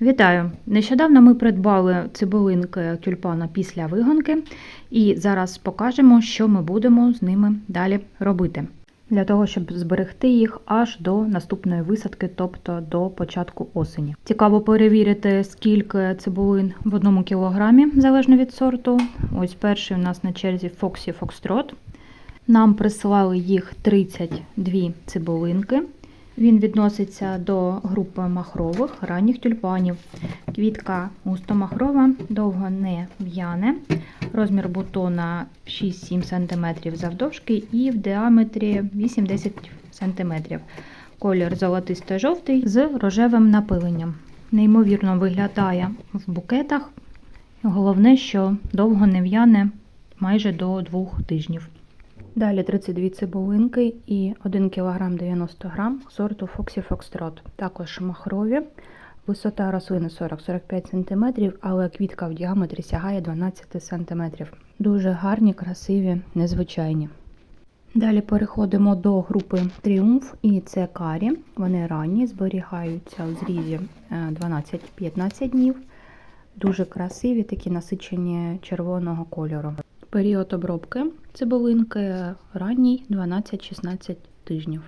Вітаю! Нещодавно ми придбали цибулинки тюльпана після вигонки, і зараз покажемо, що ми будемо з ними далі робити. Для того, щоб зберегти їх аж до наступної висадки, тобто до початку осені. Цікаво перевірити, скільки цибулин в одному кілограмі, залежно від сорту. Ось перший у нас на черзі Foxy Foxtrot. Нам прислали їх 32 цибулинки. Він відноситься до групи махрових ранніх тюльпанів. Квітка густомахрова, довго не в'яне. Розмір бутона 6-7 см завдовжки і в діаметрі 8-10 см. Колір золотисто-жовтий з рожевим напиленням. Неймовірно виглядає в букетах. Головне, що довго не в'яне майже до 2 тижнів. Далі 32 цибулинки і 1 кг 90 г сорту Foxy Foxtrot. Також махрові. Висота рослини 40-45 см, але квітка в діаметрі сягає 12 см. Дуже гарні, красиві, незвичайні. Далі переходимо до групи Тріумф і це карі. Вони ранні, зберігаються у зрізі 12-15 днів. Дуже красиві, такі насичені червоного кольору. Період обробки цибулинки ранній 12-16 тижнів.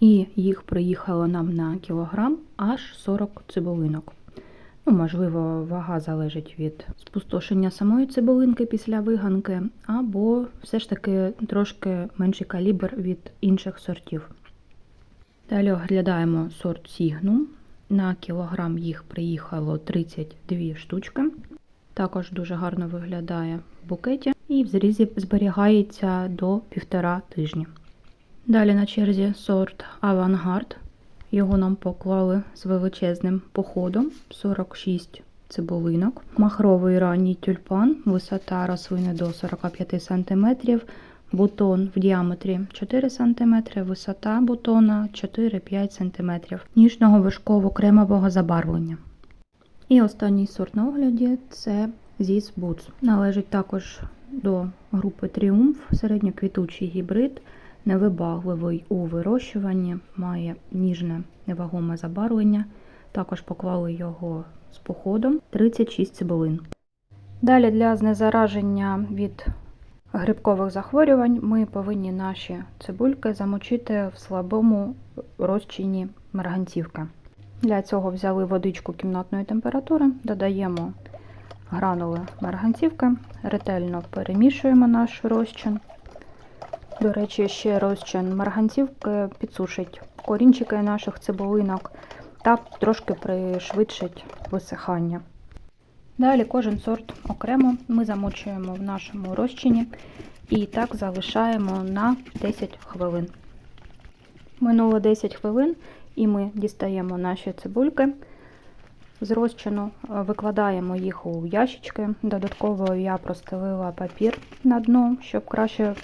І їх приїхало нам на кілограм аж 40 цибулинок. Ну, можливо, вага залежить від спустошення самої цибулинки після виганки, або все ж таки трошки менший калібр від інших сортів. Далі оглядаємо сорт Сігнум. На кілограм їх приїхало 32 штучки. Також дуже гарно виглядає в букеті і в зрізі зберігається до півтора тижні. Далі на черзі сорт Авангард. Його нам поклали з величезним походом 46 цибулинок. Махровий ранній тюльпан, висота рослини до 45 см, бутон в діаметрі 4 см, висота бутона 4-5 см, ніжного вишково-кремового забарвлення. І останній сорт на огляді це Zis Boots. Належить також до групи Тріумф, середньоквітучий гібрид, невибагливий у вирощуванні, має ніжне невагоме забарвлення. Також поклали його з походом 36 цибулин. Далі для знезараження від грибкових захворювань ми повинні наші цибульки замочити в слабому розчині марганцівки. Для цього взяли водичку кімнатної температури, додаємо гранули марганцівки, ретельно перемішуємо наш розчин. До речі, ще розчин марганцівки підсушить корінчики наших цибулинок та трошки пришвидшить висихання. Далі кожен сорт окремо ми замочуємо в нашому розчині і так залишаємо на 10 хвилин. Минуло 10 хвилин і ми дістаємо наші цибульки з розчину, викладаємо їх у ящички. Додатково я простелила папір на дно, щоб краще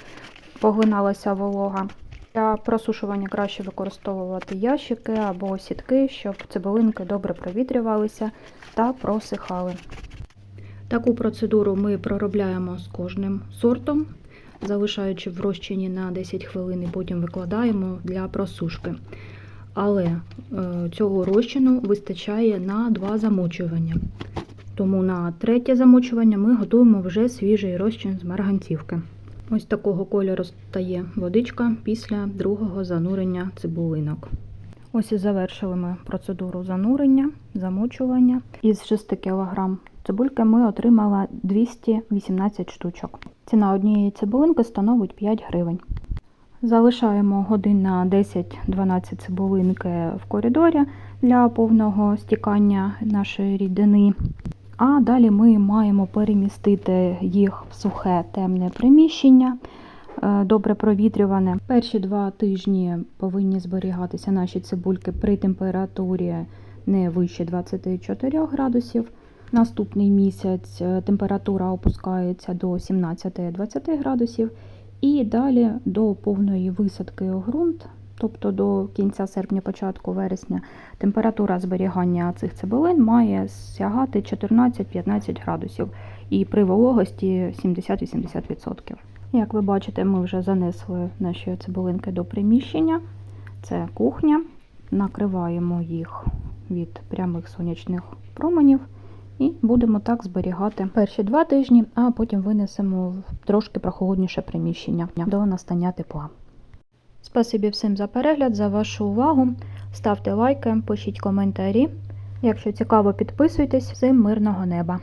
поглиналася волога. Для просушування краще використовувати ящики або сітки, щоб цибулинки добре провітрювалися та просихали. Таку процедуру ми проробляємо з кожним сортом, залишаючи в розчині на 10 хвилин і потім викладаємо для просушки. Але е, цього розчину вистачає на два замочування. Тому на третє замочування ми готуємо вже свіжий розчин з марганцівки. Ось такого кольору стає водичка після другого занурення цибулинок. Ось і завершили ми процедуру занурення, замочування. Із 6 кг цибульки ми отримали 218 штучок. Ціна однієї цибулинки становить 5 гривень. Залишаємо годин на 10-12 цибулинки в коридорі для повного стікання нашої рідини. А далі ми маємо перемістити їх в сухе темне приміщення, е, добре провітрюване. Перші два тижні повинні зберігатися наші цибульки при температурі не вище 24 градусів. Наступний місяць е, температура опускається до 17-20 градусів. І далі до повної висадки у ґрунт, тобто до кінця серпня, початку вересня, температура зберігання цих цибулин має сягати 14-15 градусів і при вологості 70-80%. Як ви бачите, ми вже занесли наші цибулинки до приміщення. Це кухня. Накриваємо їх від прямих сонячних променів. І будемо так зберігати перші два тижні, а потім винесемо в трошки прохолодніше приміщення до настання тепла. Спасибі всім за перегляд, за вашу увагу. Ставте лайки, пишіть коментарі. Якщо цікаво, підписуйтесь. Всім мирного неба!